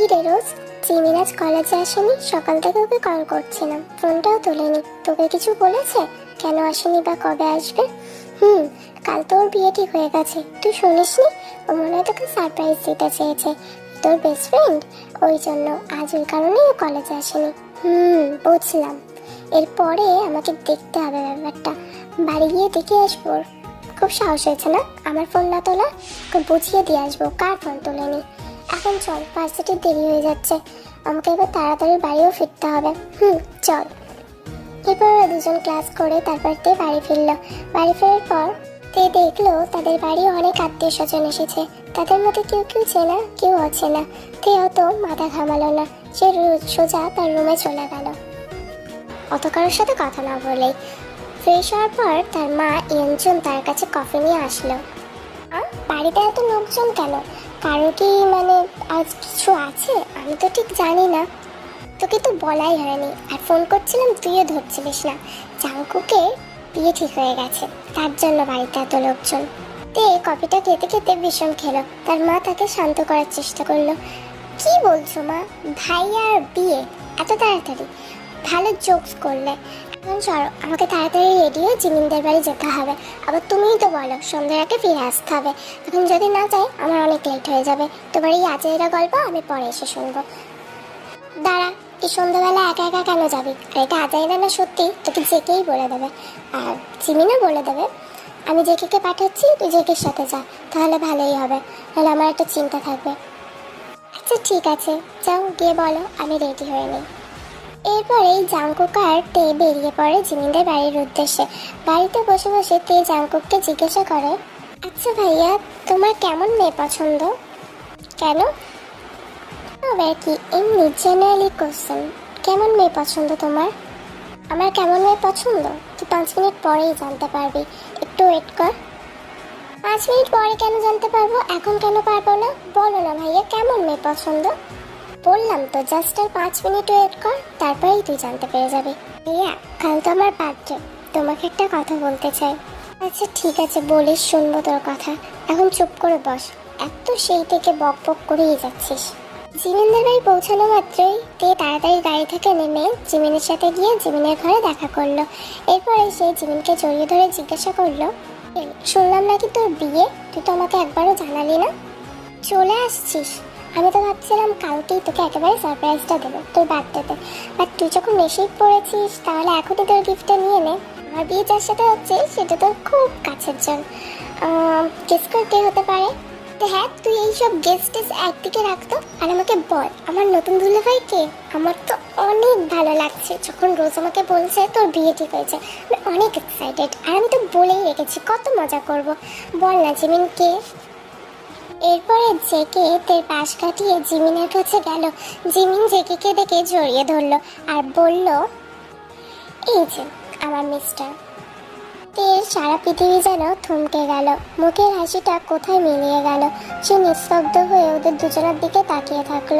কি রে রোজ জিমিন আজ কলেজে আসেনি, সকাল থেকে ওকে কল করছিলাম। ফোনটাও তোলেনি। তোকে কিছু বলেছে? কেন আসেনি বা কবে আসবে? হুম, কাল তোর বিয়ে ঠিক হয়ে গেছে। তুই শুনিসনি? ও মনে হয় তোকে সারপ্রাইজ দিতে চেয়েছে। তোর বেস্ট ফ্রেন্ড ওই জন্য আজ ওই কারণেই ও কলেজে আসেনি। হুম, বুঝলাম। এরপরে আমাকে দেখতে হবে ব্যাপারটা। বাড়ি গিয়ে দেখে আসব খুব সাহস হয়েছে না? আমার ফোন না তোলা বুঝিয়ে দিয়ে আসব। কার ফোন তোলেনি? এখন চল ভার্সিটির দেরি হয়ে যাচ্ছে। আমাকে এবার তাড়াতাড়ি বাড়িও ফিরতে হবে। হুম, চল। এরপর ওরা দুজন ক্লাস করে তারপর তে বাড়ি ফিরলো। বাড়ি ফেরার পর তে দেখল তাদের বাড়ি অনেক আত্মীয় স্বজন এসেছে। তাদের মধ্যে কেউ কেউ চেনা, কেউ অচেনা। তে অত মাথা ঘামালো না। সে সোজা তার রুমে চলে গেল। অত কারোর সাথে কথা না বলেই ফ্রেশ হওয়ার পর তার মা ইয়ঞ্জন তার কাছে কফি নিয়ে আসলো। বাড়িতে এত লোকজন কেন? কারও কি মানে আজ কিছু আছে? আমি তো ঠিক জানি না। তোকে তো বলাই হয়নি। আর ফোন করছিলাম, তুইও ধরছিলিস না। জাঙ্কুকে বিয়ে ঠিক হয়ে গেছে। তার জন্য বাড়িতে এত লোকজন। তে কফিটা খেতে খেতে ভীষণ খেলো। তার মা তাকে শান্ত করার চেষ্টা করল। কি বলছো মা? ভাই আর বিয়ে? এত তাড়াতাড়ি? ভালো জোকস করলে। এখন চলো, আমাকে তাড়াতাড়ি রেডি হয়ে জিমিনদের বাড়ি যেতে হবে। আবার তুমিই তো বলো সন্ধ্যার আগে ফিরে আসতে হবে। এখন যদি না যাই আমার অনেক লেট হয়ে যাবে। তোমার এই আজেরা গল্প আমি পরে এসে শুনব। দাঁড়া, এই সন্ধ্যাবেলা একা একা কেন যাবি? আর এটা আজাইরা না সত্যি? তোকে জেকেই বলে দেবে। আর জিমিনও বলে দেবে। আমি জেকেকে পাঠাচ্ছি, তুই জেকের সাথে যা। তাহলে ভালোই হবে। তাহলে আমার একটা চিন্তা থাকবে। আচ্ছা ঠিক আছে। যাও, গিয়ে বলো, আমি রেডি হয়ে নিই। এরপরে জাংকুকার তে বেরিয়ে পড়ে জিমিনদের বাড়ির উদ্দেশ্যে। বাড়িতে বসে বসে তে জাংকুককে জিজ্ঞাসা করে আচ্ছা ভাইয়া, তোমার কেমন মেয়ে পছন্দ? কেন? তবে কি, এমনি জেনারেলি কোশ্চেন কেমন মেয়ে পছন্দ তোমার? আমার কেমন মেয়ে পছন্দ? তুই পাঁচ মিনিট পরেই জানতে পারবি, একটু ওয়েট কর। পাঁচ মিনিট পরে কেন জানতে পারব? এখন কেন পারব না? বলো না ভাইয়া, কেমন মেয়ে পছন্দ? বললাম তো জাস্ট আর পাঁচ মিনিট ওয়েট কর, তারপরেই তুই জানতে পেরে যাবি। ভাইয়া কাল তো আমার বার্থডে তোমাকে একটা কথা বলতে চাই। আচ্ছা ঠিক আছে, বলিস, শুনব তোর কথা। এখন চুপ করে বস, এত সেই থেকে বক বক করেই যাচ্ছিস। জিমিনদের বাড়ি পৌঁছানো মাত্রই তে তাড়াতাড়ি গাড়ি থেকে নেমে জিমিনের সাথে গিয়ে জিমিনের ঘরে দেখা করল। এরপরে সে জিমিনকে জড়িয়ে ধরে জিজ্ঞাসা করল শুনলাম নাকি তোর বিয়ে? তুই তো আমাকে একবারও জানালি না? চলে আসছিস। আমি তো ভাবছিলাম কালকেই তোকে একেবারে সারপ্রাইজটা দেবো, তোর বার্থডেতে বাট তুই যখন এসেই পড়েছিস, তাহলে এখনই তোর গিফটটা নিয়ে নে। আমার বিয়ে যার সাথে হচ্ছে, সেটা তোর খুব কাছের জন। গেস কর কে হতে পারে? তো হ্যাঁ তুই এইসব গেস্ট একদিকে রাখতো আর আমাকে বল, আমার নতুন দুলে ভাই কে আমার তো অনেক ভালো লাগছে। যখন রোজ আমাকে বলছে, তোর বিয়ে ঠিক হয়েছে, আমি অনেক এক্সাইটেড আর আমি তো বলেই রেখেছি, কত মজা করব। বল না, জিমিন, কে? এরপরে জেকে তার পাশ কাটিয়ে জিমিনের কাছে গেল। জিমিন জেকেকে দেখে জড়িয়ে ধরল আর বলল, এই যে, আমার মিস্টার তের সারা পৃথিবী যেন থমকে গেল। মুখের হাসিটা কোথায় মিলিয়ে গেল? সে নিস্তব্ধ হয়ে ওদের দুজনের দিকে তাকিয়ে থাকল।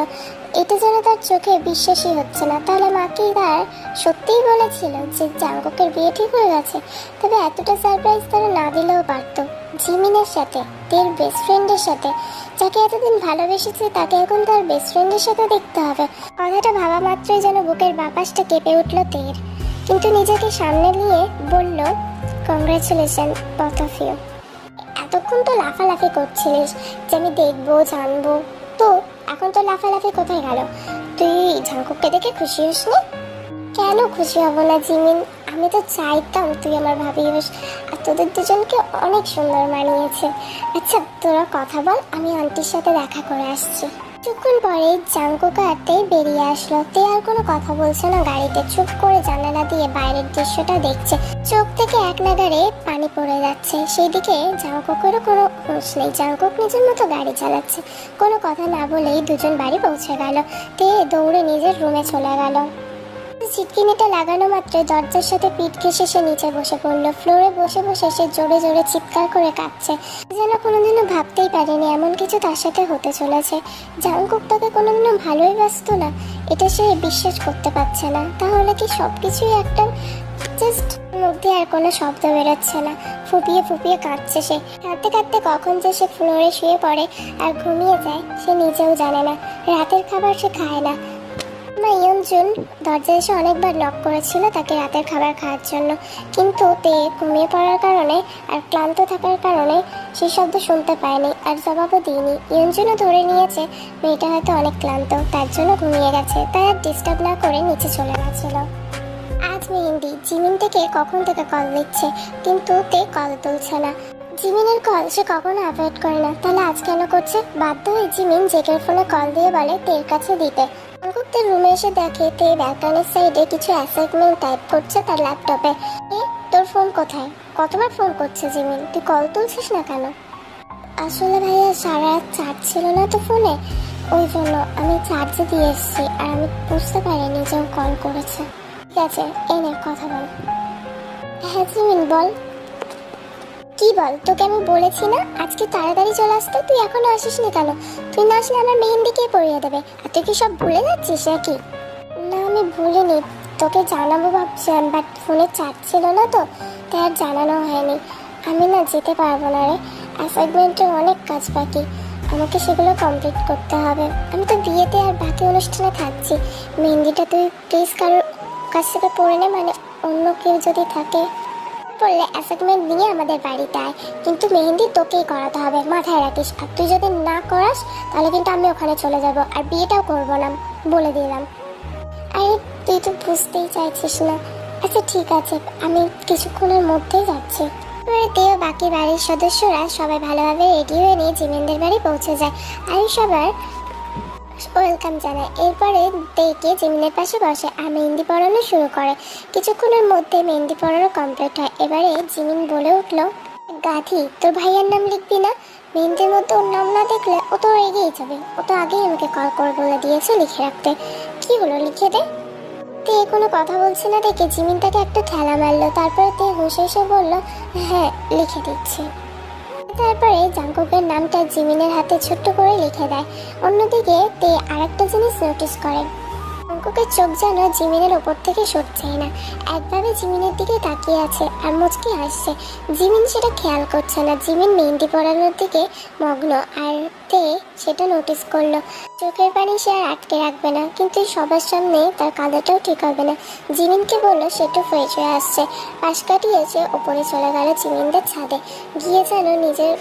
এটা যেন তার চোখে বিশ্বাসই হচ্ছে না। তাহলে মাকে তার সত্যিই বলেছিল যে জাঙ্গকের বিয়ে ঠিক হয়ে গেছে? তবে এতটা সারপ্রাইজ তারা না দিলেও পারতো। জিমিনের সাথে তের বেস্ট ফ্রেন্ডের সাথে, যাকে এতদিন ভালোবেসেছে তাকে এখন তার বেস্ট ফ্রেন্ডের সাথে দেখতে হবে। কথাটা ভাবা মাত্রই যেন বুকের বাপাসটা কেঁপে উঠল তের। কিন্তু নিজেকে সামনে নিয়ে বলল কংগ্রেচুলেশন বথ অফ ইউ এতক্ষণ তো লাফালাফি করছিলিস যে আমি দেখব, জানব। তো এখন তো লাফালাফি কোথায় গেল? তুই ঝাঁকুককে দেখে খুশি হসনি? কেন খুশি হব না, জিমিন? আমি তো চাইতাম তুই আমার ভাবি হস, আর তোদের দুজনকে অনেক সুন্দর মানিয়েছে। আচ্ছা তোরা কথা বল, আমি আন্টির সাথে দেখা করে আসছি। কিছুক্ষণ পরে জাঙ্কুকা কাটতে বেরিয়ে আসলো। তে আর কোনো কথা বলছে না, গাড়িতে চুপ করে জানালা দিয়ে বাইরের দৃশ্যটা দেখছে। চোখ থেকে এক নাগারে পানি পড়ে যাচ্ছে। সেই দিকে জাঙ্কুকেরও কোনো হুঁশ নেই। জাঙ্কুক নিজের মতো গাড়ি চালাচ্ছে। কোনো কথা না বলেই দুজন বাড়ি পৌঁছে গেল। তে দৌড়ে নিজের রুমে চলে গেল। ছিটকিনিটা লাগানো মাত্র দরজার সাথে পিঠ ঘেসে সে নিচে বসে পড়ল। ফ্লোরে বসে বসে সে জোরে জোরে চিৎকার করে কাঁদছে। যেন কোনোদিনও ভাবতেই পারেনি এমন কিছু তার সাথে হতে চলেছে। জাংকুক তাকে কোনোদিনও ভালোই ব্যস্ত না, এটা সে বিশ্বাস করতে পারছে না। তাহলে কি সব কিছুই একটা জাস্ট মধ্যে আর কোনো শব্দ বেরোচ্ছে না? ফুপিয়ে ফুপিয়ে কাঁদছে সে। কাঁদতে কাঁদতে কখন যে সে ফ্লোরে শুয়ে পড়ে আর ঘুমিয়ে যায়, সে নিজেও জানে না। রাতের খাবার সে খায় না। মা ইয়নজুন দরজা এসে অনেকবার নক করেছিল তাকে রাতের খাবার খাওয়ার জন্য। কিন্তু তে ঘুমিয়ে পড়ার কারণে আর ক্লান্ত থাকার কারণে সে শব্দ শুনতে পায়নি আর জবাবও দিইনি। ইয়নজুনও ধরে নিয়েছে, মেয়েটা হয়তো অনেক ক্লান্ত, তার জন্য ঘুমিয়ে গেছে, তাই আর ডিস্টার্ব না করে নিচে চলে গেছিল। আজ মেহেন্দি জিমিন থেকে কখন থেকে কল দিচ্ছে কিন্তু তে কল তুলছে না। জিমিনের কল সে কখনো অ্যাভয়েড করে না। তাহলে আজ কেন করছে? বাধ্য হয়ে জিমিন জেকের ফোনে কল দিয়ে বলে, তের কাছে দিতে। অঙ্কুক রুমে এসে দেখে তে ব্যালকনির সাইডে কিছু অ্যাসাইনমেন্ট টাইপ করছে তার ল্যাপটপে এ। তোর ফোন কোথায়? কতবার ফোন করছে জিমিন? তুই কল তুলছিস না কেন? আসলে ভাইয়া, সারা রাত চার্জ ছিল না তো ফোনে ওই জন্য আমি চার্জে দিয়ে এসেছি আর আমি বুঝতে পারিনি যে ও কল করেছে। ঠিক আছে এনে কথা বল। হ্যাঁ জিমিন, বল। কি বল? তোকে আমি বলেছি না? আজকে তাড়াতাড়ি চলে আসতে? তুই এখনও আসিস নি কেন? তুই না আসলে আমার মেহেন্দিকে পরিয়ে দেবে? আর তুই কি সব ভুলে যাচ্ছিস নাকি? না, আমি ভুলিনি। তোকে জানাব ভাবছিলাম বাট ফোনে চার্জ ছিল না তো, তাই আর জানানো হয়নি। আমি না যেতে পারব না রে। অ্যাসাইনমেন্টের অনেক কাজ বাকি। আমাকে সেগুলো কমপ্লিট করতে হবে। আমি তো বিয়েতে আর বাকি অনুষ্ঠানে থাকছি। মেহেন্দিটা তুই প্লিজ কারোর কাছ থেকে পড়ে নে মানে অন্য কেউ যদি থাকে। পড়লে অ্যাসাইনমেন্ট নিয়ে আমাদের বাড়িতে আয়। কিন্তু মেহেন্দি তোকেই করাতে হবে, মাথায় রাখিস। আর তুই যদি না করাস, তাহলে কিন্তু আমি ওখানে চলে যাব, আর বিয়েটাও করব না, বলে দিলাম। আরে, তুই তো বুঝতেই চাইছিস না। আচ্ছা ঠিক আছে, আমি কিছুক্ষণের মধ্যেই যাচ্ছি। এবারে তেও বাকি বাড়ির সদস্যরা সবাই ভালোভাবে রেডি হয়ে নিয়ে জিমেনদের বাড়ি পৌঁছে যায়। আর সবার ওয়েলকাম জানায় এরপরে দেখে জিমিনের পাশে বসে আর মেহেন্দি পড়ানো শুরু করে। কিছুক্ষণের মধ্যে মেহেন্দি পড়ানো কমপ্লিট হয়। এবারে জিমিন বলে উঠল, গাধি, তোর ভাইয়ের নাম লিখবি না? মেহেন্দির মধ্যে ওর নাম না দেখলে ও তো এগিয়ে যাবে। ও তো আগেই আমাকে কল করে বলে দিয়েছে লিখে রাখতে। কি হলো, লিখে দে। তে কোনো কথা বলছে না দেখে জিমিন তাকে একটা ঠেলা মারলো। তারপরে তে হুঁশে এসে বলল হ্যাঁ লিখে দিচ্ছি। তারপরে জাঙ্কুকের নামটা জিমিনের হাতে ছোট্ট করে লিখে দেয়। অন্যদিকে তে আরেকটা জিনিস নোটিস করে। জাঙ্কুকের চোখ যেন জিমিনের ওপর থেকে সরছেই না। একভাবে জিমিনের দিকে তাকিয়ে আছে আর মুচকি হাসছে। জিমিন সেটা খেয়াল করছে না। জিমিন মেহেন্দি পরানোর দিকে মগ্ন আর তে সেটা নোটিস করল। চোখের পানি সে আর আটকে রাখবে না, কিন্তু সবার সামনে তার কাঁদাটাও ঠিক হবে না। জিমিনকে বলল, সে একটু ফ্রেশ হয়ে আসছে। পাশ কাটিয়ে সে ওপরে চলে গেল জিমিনদের ছাদে। গিয়ে যেন নিজের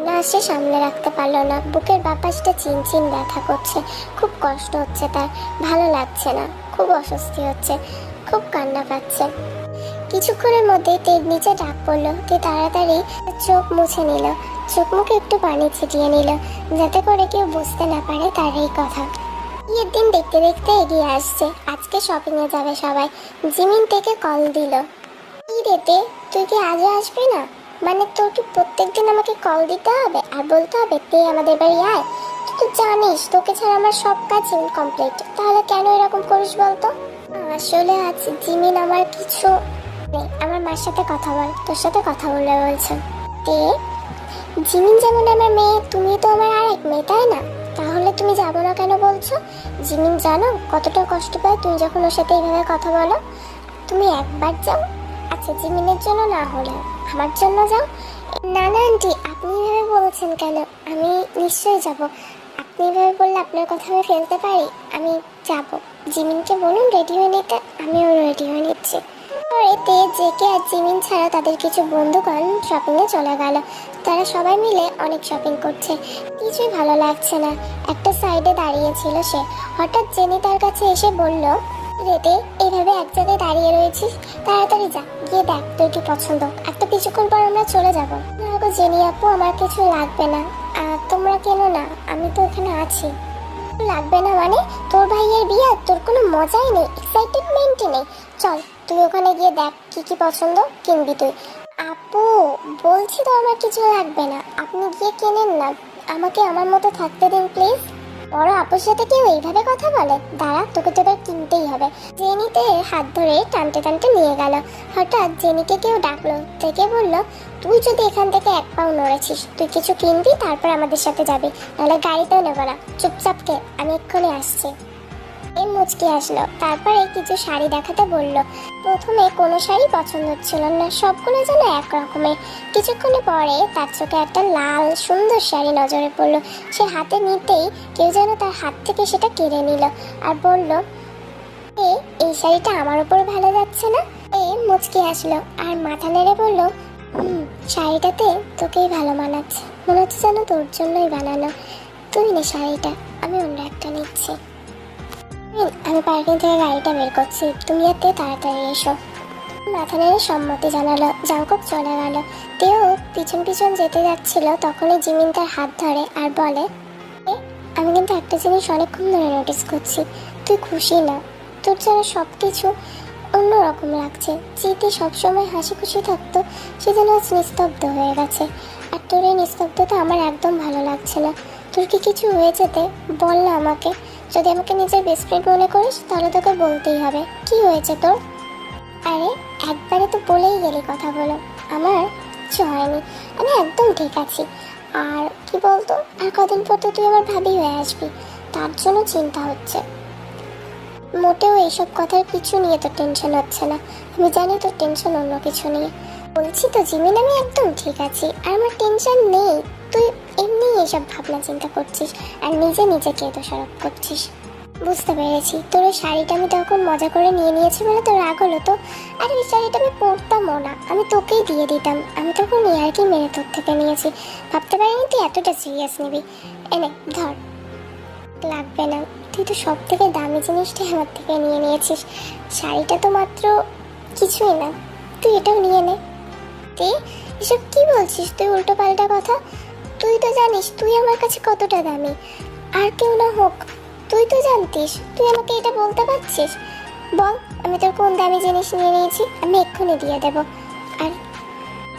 কান্না আসে, সামনে রাখতে পারল না। বুকের বাপাসটা চিনচিন ব্যথা করছে। খুব কষ্ট হচ্ছে তার। ভালো লাগছে না। খুব অস্বস্তি হচ্ছে। খুব কান্না পাচ্ছে। কিছুক্ষণের মধ্যে তের নিচে ডাক পড়ল। তে তাড়াতাড়ি চোখ মুছে নিল। চোখ মুখে একটু পানি ছিটিয়ে নিল। যাতে করে কেউ বুঝতে না পারে তার এই কথা। বিয়ের দিন দেখতে দেখতে এগিয়ে আসছে। আজকে শপিং এ যাবে সবাই। জিমিন থেকে কল দিল। রেতে তুই কি আজও আসবি না? মানে তোর কি প্রত্যেকদিন আমাকে কল দিতে হবে? আর বলতে হবে, তে, আমাদের বাড়ি আয়। তুই তো জানিস, তোকে ছাড়া আমার সব কাজ কমপ্লিট তাহলে কেন এরকম করিস বলতো? আসলে আজ জিমিন আমার কিছু আমার মার সাথে কথা বল, তোর সাথে কথা বলে বলছে। তে, জিমিন যেমন আমার মেয়ে তুমি তো আমার আরেক মেয়ে, তাই না? তাহলে তুমি যাব না কেন বলছো? জিমিন জানো কতটা কষ্ট পায় তুমি যখন ওর সাথে এইভাবে কথা বলো? তুমি একবার যাও। আচ্ছা জিমিনের জন্য না হলে আমার জন্য যাও। না না, আন্টি, আপনি এভাবে বলছেন কেন? আমি নিশ্চয়ই যাব। আপনি এভাবে বললে আপনার কথা আমি ফেলতে পারি? আমি যাব। জিমিনকে বলুন রেডি হয়ে নিতে। আমিও রেডি হয়ে নিচ্ছি। পরে তে জেকে আর জিমিন ছাড়া তাদের কিছু বন্ধুগণ শপিংয়ে চলে গেল। তারা সবাই মিলে অনেক শপিং করছে। কিছুই ভালো লাগছে না। একটা সাইডে দাঁড়িয়েছিল সে। হঠাৎ জেনি তার কাছে এসে বলল রেতে এইভাবে এক জায়গায় দাঁড়িয়ে রয়েছিস তাড়াতাড়ি যা, গিয়ে দেখ তোর কি পছন্দ। একটা কিছুক্ষণ পর আমরা চলে যাব। গো জেনি আপু আমার কিছু লাগবে না। আর তোমরা কেন না? আমি তো এখানে আছি। লাগবে না মানে? তোর ভাইয়ের বিয়ে তোর কোনো মজাই নেই এক্সাইটেডমেন্টই নেই। চল, তুই ওখানে গিয়ে দেখ কি কি পছন্দ কিনবি তুই। আপু, বলছি তো আমার কিছু লাগবে না। আপনি গিয়ে কেনেন না। আমাকে আমার মতো থাকতে দিন, প্লিজ। বড় আপুর সাথে কেউ এইভাবে কথা বলে? দাঁড়া, তোকে তো কিনতেই হবে। জেনিতে হাত ধরে টানতে টানতে নিয়ে গেল। হঠাৎ জেনিকে কেউ ডাকলো, থেকে বলল, তুই যদি এখান থেকে এক পাও নড়েছিস, তুই কিছু কিনবি, তারপর আমাদের সাথে যাবি। নাহলে গাড়িতেও নেব না। চুপচাপ আমি এক্ষুনি আসছি। এই মুচকি আসলো তারপরে কিছু শাড়ি দেখাতে বলল, প্রথমে কোনো শাড়ি পছন্দ হচ্ছিল না, সবগুলো যেন এক রকমের কিছুক্ষণে পরে তার চোখে একটা লাল, সুন্দর শাড়ি নজরে পড়ল। সে হাতে নিতেই কেউ যেন তার হাত থেকে সেটা কেড়ে নিল আর বলল, এ, এই শাড়িটা আমার উপর ভালো যাচ্ছে না? এ মুচকি আসলো আর মাথা নেড়ে বলল, হুম, শাড়িটাতে তোকেই ভালো মানাচ্ছে। মনে হচ্ছে যেন তোর জন্যই বানানো। তুই নে শাড়িটা, আমি অন্য একটা নিচ্ছি। আমি পার্কিং থেকে গাড়িটা বের করছি। তুমি এতে তাড়াতাড়ি এসো। মাথা নেড়ে সম্মতি জানালো। জাঙ্কুক চলে গেল। তেও পিছন পিছন যেতে যাচ্ছিল, তখনই জিমিন তার হাত ধরে আর বলে আমি কিন্তু একটা জিনিস অনেকক্ষণ ধরে নোটিস করছি। তুই খুশি না। তোর যেন সব কিছু অন্যরকম লাগছে। জিতে সবসময় হাসি খুশি থাকতো সে যেন আজ নিস্তব্ধ হয়ে গেছে। আর তোর এই নিস্তব্ধতা আমার একদম ভালো লাগছে না। তোর কি কিছু হয়ে যেতে? বল না আমাকে। যদি আমাকে নিজের বেস্ট ফ্রেন্ড মনে করিস, তাহলে তোকে বলতেই হবে, কি হয়েছে তোর? আরে, একবারে তো বলেই গেলি কথা বলো। আমার কিছু হয়নি, আমি একদম ঠিক আছি। আর কি বলতো, আর কদিন পর তো তুই আমার ভাবি হয়ে আসবি, তার জন্য চিন্তা হচ্ছে। মোটেও এইসব কথার কিছু নিয়ে তো টেনশন হচ্ছে না। আমি জানি তোর টেনশন অন্য কিছু নিয়ে। বলছি তো, জিমিন, আমি একদম ঠিক আছি, আর আমার টেনশন নেই। তুই এমনি এসব ভাবনা চিন্তা করছিস আর নিজে নিজেকে দোষারোপ করছিস। বুঝতে পেরেছি। তোর ওই শাড়িটা আমি তখন মজা করে নিয়ে নিয়েছি বলে তোর রাগ হলো তো? আর ওই শাড়িটা আমি পরতামও না। আমি তোকেই দিয়ে দিতাম। আমি তখন ইয়ারকি মেরে তোর থেকে নিয়েছি। ভাবতে পারিনি তুই এতটা সিরিয়াস নিবি। এনে ধর। লাগবে না। তুই তো সব থেকে দামি জিনিসটাই আমার থেকে নিয়ে নিয়েছিস। শাড়িটা তো মাত্র কিছুই না। তুই এটাও নিয়ে নে। তুই এসব কি বলছিস? তুই উল্টো পাল্টা কথা? তুই তো জানিস তুই আমার কাছে কতটা দামি। আর কেউ না হোক, তুই তো জানতিস, তুই আমাকে এটা বলতে পারছিস? বল, আমি তোর কোন দামি জিনিস নিয়ে নিয়েছি, আমি এক্ষুনি দিয়ে দেব। আর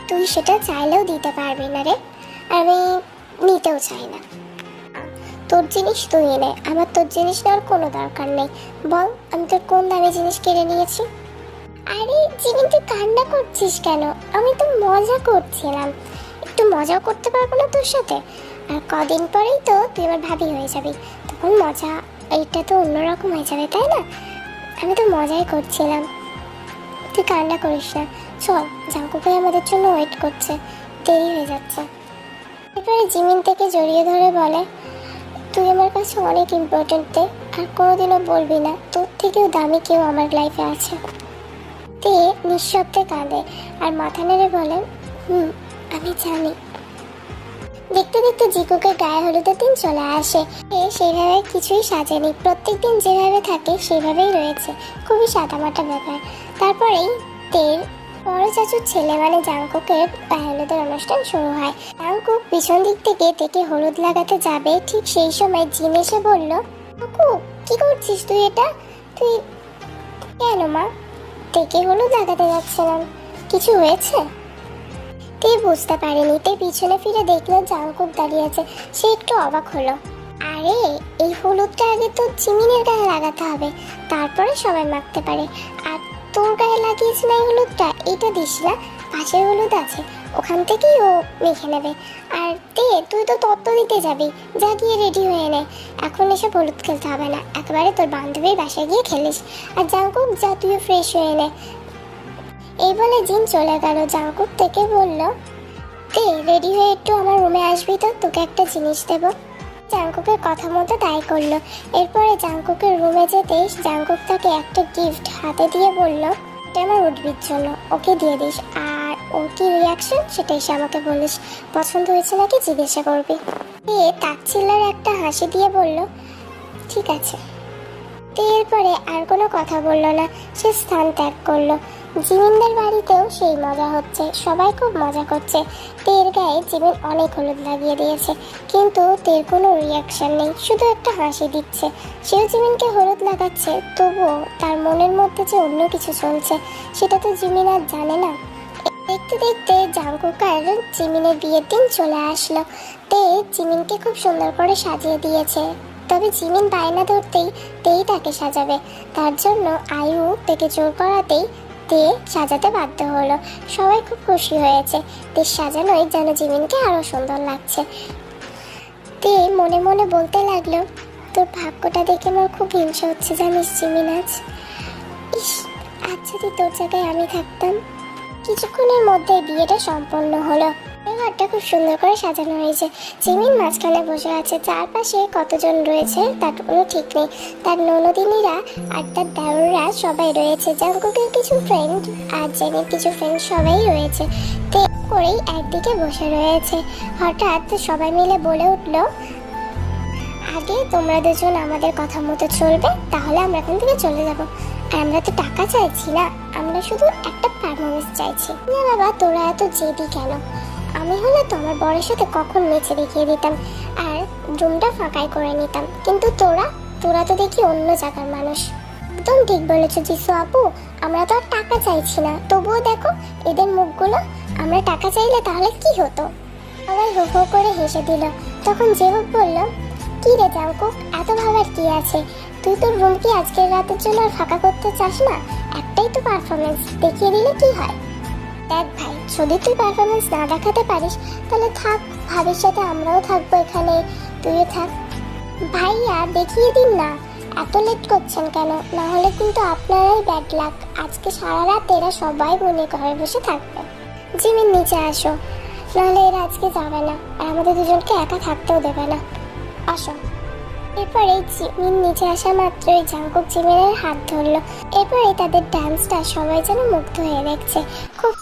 তুই সেটা চাইলেও দিতে পারবি না রে। আমি নিতেও চাই না। তোর জিনিস তুই এনে আমার তোর জিনিস নেওয়ার কোনো দরকার নেই। বল, আমি তোর কোন দামি জিনিস কেড়ে নিয়েছি? আরে, জিমিন, তুই কান্না করছিস কেন? আমি তো মজা করছিলাম। একটু মজাও করতে পারব না তোর সাথে? আর কদিন পরেই তো তুই আমার ভাবি হয়ে যাবি। তখন মজা এইটা তো অন্যরকম হয়ে যাবে, তাই না? আমি তো মজাই করছিলাম। তুই কান্না করিস না। চল জাঙ্কুকাই আমাদের জন্য ওয়েট করছে। দেরি হয়ে যাচ্ছে। এরপরে জিমিন থেকে জড়িয়ে ধরে বলে, তুই আমার কাছে অনেক ইম্পর্টেন্ট তে আর কোনোদিনও বলবি না। তোর থেকেও দামি কেউ আমার লাইফে আছে। তে নিঃশব্দে কাঁদে আর মাথা নেড়ে বলে, হুম আমি জানি। দেখতে দেখতে জিকুকে গায়ে হলুদের দিন চলে আসে। এ সেইভাবে কিছুই সাজেনি। প্রত্যেক দিন যেভাবে থাকে সেভাবেই রয়েছে। খুবই সাদামাটা ব্যাপার। তারপরেই তের বড় চাচুর ছেলে মানে জাঙ্কুকের গায়ে হলুদের অনুষ্ঠান শুরু হয়। জাঙ্কুক পিছন দিক থেকে তেকে হলুদ লাগাতে যাবে। ঠিক সেই সময় জিন এসে বলল, কাকু, কি করছিস তুই এটা? তুই কেন মা? তেকে হলুদ লাগাতে যাচ্ছিলাম কিছু হয়েছে? তে বুঝতে পারেনি। তে পিছনে ফিরে দেখল জাঙ্কুক দাঁড়িয়ে আছে। সে একটু অবাক হলো। আরে, এই হলুদটা আগে তো চিমিনের গায়ে লাগাতে হবে। তারপরে সবাই মাখতে পারে। আর তোর গায়ে লাগিয়েছি না এই হলুদটা? এটা দিস না পাশের হলুদ আছে। ওখান থেকেই ও মেখে নেবে। আর তে, তুই তো তত্ত্ব দিতে যাবি। যা গিয়ে রেডি হয়ে নে। এখন এসে হলুদ খেলতে হবে না। একেবারে তোর বান্ধবীর বাসায় গিয়ে খেলিস। আর জাঙ্কুক, যা তুইও ফ্রেশ হয়ে নে। এই বলে জিন চলে গেল। জাঙ্কুক থেকে বলল তে রেডি হয়ে একটু আমার রুমে আসবি তো, তোকে একটা জিনিস দেবো। জাঙ্কুকের কথা মতো তাই করল। এরপরে জাঙ্কুকের রুমে যেতেই জাঙ্কুক তাকে একটা গিফট হাতে দিয়ে বলল এটা আমার উদ্ভিদ জন্য, ওকে দিয়ে দিস। আর ওর কি রিয়াকশন সেটা এসে আমাকে বলিস পছন্দ হয়েছে নাকি জিজ্ঞাসা করবি? এ তাচ্ছিল্লার একটা হাসি দিয়ে বলল, ঠিক আছে। এরপরে আর কোনো কথা বলল না। সে স্থান ত্যাগ করল। জিমিনদের বাড়িতেও সেই মজা হচ্ছে। সবাই খুব মজা করছে। তের গায়ে জিমিন অনেক হলুদ লাগিয়ে দিয়েছে। কিন্তু তের কোনো রিয়াকশন নেই, শুধু একটা হাসি দিচ্ছে। সেও জিমিনকে হলুদ লাগাচ্ছে, তবুও তার মনের মধ্যে যে অন্য কিছু চলছে, সেটা তো জিমিন আর জানে না। দেখতে দেখতে জাঙ্কুক আর জিমিনের বিয়ের দিন চলে আসলো। তে জিমিনকে খুব সুন্দর করে সাজিয়ে দিয়েছে। তবে জিমিন বায়না ধরতেই তেই তাকে সাজাবে। তার জন্য আয়ু, তাকে জোর করাতেই তে সাজাতে বাধ্য হলো। সবাই খুব খুশি হয়েছে। তে সাজানোই যেন জিমিনকে আরও সুন্দর লাগছে। তে মনে মনে বলতে লাগল, তোর ভাগ্যটা দেখে আমার খুব হিংসা হচ্ছে জানিস জিমিন আজ ইস, আজ যদি তোর জায়গায় আমি থাকতাম, কিছুক্ষণের মধ্যে বিয়েটা সম্পন্ন হলো। ঘরটা খুব সুন্দর করে সাজানো হয়েছে। জিমিন মাঝখানে বসে আছে। চারপাশে কতজন রয়েছে তার কোনো ঠিক নেই। তার ননদিনীরা আর তার দেওররা সবাই রয়েছে। জাঙ্কুকের কিছু ফ্রেন্ড আর জেনের কিছু ফ্রেন্ড সবাই রয়েছে। করেই একদিকে বসে রয়েছে। হঠাৎ সবাই মিলে বলে উঠল, আগে তোমরা দুজন আমাদের কথা মতো চলবে, তাহলে আমরা এখান থেকে চলে যাব। আর আমরা তো টাকা চাইছি না, আমরা শুধু একটা পারফরমেন্স চাইছি। না বাবা, তোরা এত জেদি কেন? আমি হলে তো আমার বরের সাথে কখন নেচে দেখিয়ে দিতাম আর রুমটা ফাঁকাই করে নিতাম। কিন্তু তোরা তোরা তো দেখি অন্য জায়গার মানুষ। একদম ঠিক বলেছ জিসু আপু, আমরা তো আর টাকা চাইছি না। তবুও দেখো, এদের মুখগুলো, আমরা টাকা চাইলে তাহলে কি হতো? সবাই হো হো করে হেসে দিল। তখন জেবক বলল, কি রে জাঙ্কুক এত ভাবার কি আছে? তুই তোর রুম কি আজকের রাতের জন্য আর ফাঁকা করতে চাস না? একটাই তো পারফরমেন্স দেখিয়ে দিলে কি হয়? দেখ ভাই, যদি তুই পারফরমেন্স না দেখাতে পারিস, তাহলে থাক ভাবির সাথে আমরাও থাকব এখানে। তুইও থাক। ভাইয়া, দেখিয়ে দিন না, এত লেট করছেন কেন? না হলে কিন্তু আপনারাই ব্যাড লাক আজকে সারা রাত এরা সবাই মনে ঘরে বসে থাকবে। জিমের নিচে আসো। নাহলে এরা আজকে যাবে না, আর আমাদের দুজনকে একা থাকতেও দেবে না। আসো। এরপরে জিমিন নিচে আসা মাত্রই জাঙ্কুক জিমিনের হাত ধরলো। এরপরে তাদের ডান্সটা সবাই যেন মুগ্ধ হয়ে দেখছে। খুব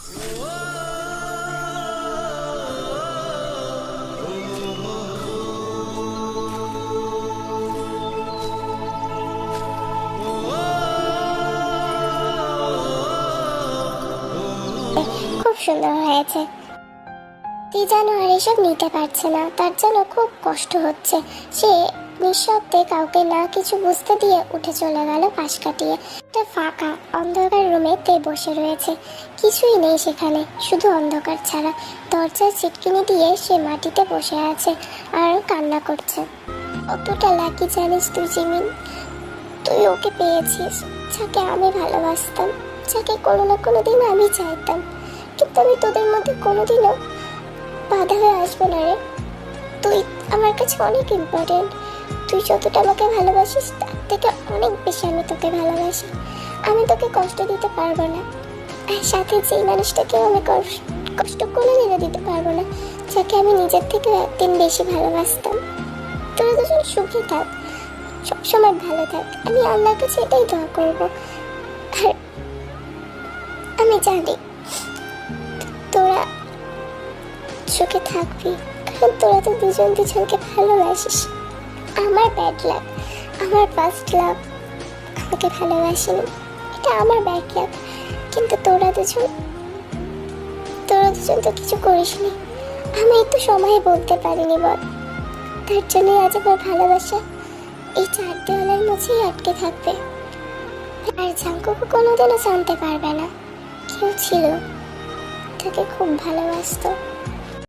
সুন্দর হয়েছে। তুই যেন আর এসব নিতে পারছে না, তার যেন খুব কষ্ট হচ্ছে। সে নিঃশব্দে কাউকে না কিছু বুঝতে দিয়ে উঠে চলে গেল পাশ কাটিয়ে। একটা ফাঁকা, অন্ধকার রুমে তে বসে রয়েছে। কিছুই নেই সেখানে, শুধু অন্ধকার ছাড়া। দরজার ছিটকিনি দিয়ে সে মাটিতে বসে আছে আর কান্না করছে। কতটা লাকি জানিস তুই, জিমিন? তুই ওকে পেয়েছিস, যাকে আমি ভালোবাসতাম, যাকে কোনো না কোনো দিন আমি চাইতাম। কিন্তু আমি তোদের মধ্যে কোনোদিনও বাধা হয়ে আসব না রে। তুই আমার কাছে অনেক ইম্পর্টেন্ট তুই যতটা আমাকে ভালোবাসিস, তার থেকে অনেক বেশি আমি তোকে ভালোবাসি। আমি তোকে কষ্ট দিতে পারব না। আর সাথে যেই মানুষটাকেও আমি কষ্ট কষ্ট কোনোদিনও দিতে পারব না, যাকে আমি নিজের থেকে একদিন বেশি ভালোবাসতাম। তোরা দুজন সুখী থাক, সবসময় ভালো থাক। আমি আল্লাহর কাছে এটাই দোয়া করব। আর আমি জানি সুখে থাকবি, কারণ তোরা তো দুজন দুজনকে ভালোবাসিস। আমার ব্যাড লাক আমার ফার্স্ট লাভ আমাকে ভালোবাসেনি, এটা আমার ব্যাড লাক কিন্তু তোরা দুজন তোরা দুজন তো কিছু করিসনি। আমি একটু সময়ে বলতে পারিনি বল। তার জন্যই আজ আমার ভালোবাসা এই চার দেওয়ালের মধ্যেই আটকে থাকবে। আর ঝাঙ্কুকু কোনোদিনও জানতে পারবে না, কেউ ছিল, তাকে খুব ভালোবাসতো।